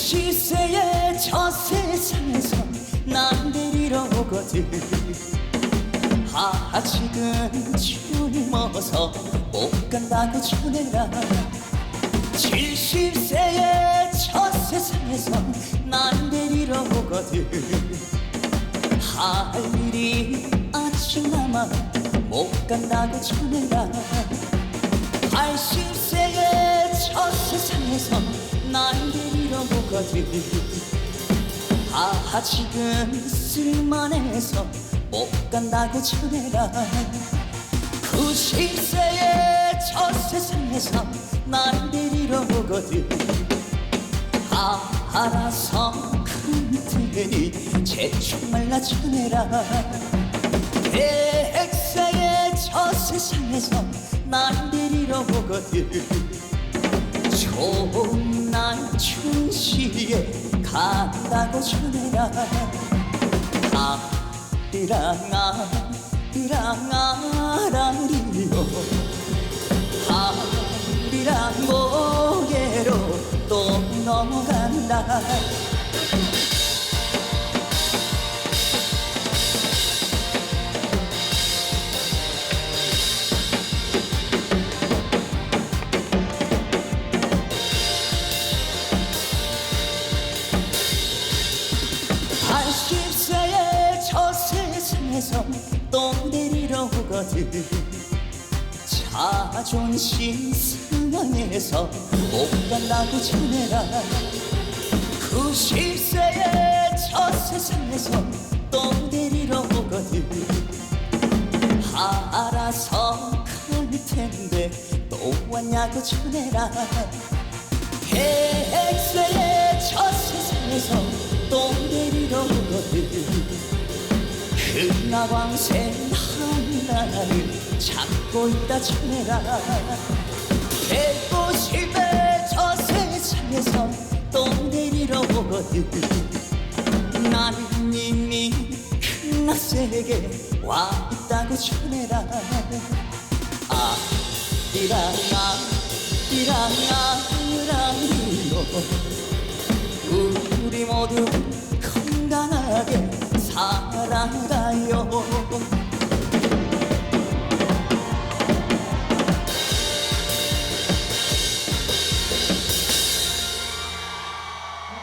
90세의 저 세상에서 난 데리러 오거든. 아직은 젊어서 못 간다고 전해라. 70세의 저 세상에서 난 데리러 오거든. 할 일이 아직 남아 못 간다고 전해라. 80세의 저 세상에서 날 데리러 오거든 아직은 쓸만해서 못 간다고 전해라. 90세의 저 세상에서 날 데리러 오거든. 아, 알아서 큰 테니 제축 말라 전해라. 백세의 저 세상에서 날 데리러 오거든 춘시에 간다고 전해라 아리랑 아 리랑 아랑리요. 아리랑 고개로 또 넘어간다 데리러 오거든 자존심 상황에서 못 간다고 전해라. 90세의 저 세상에서 또 데리러 오거든. 알아서 갈 텐데 또 왔냐고 전해라. 백세의 은나광새 한나라를 잡고 있다 참해라 백고집에 저 세상에서 또 내리러 오거든. 난 이미 큰낯에게 와 있다고 전해라. 아 이랑아 이랑아 이랑이요 우리 모두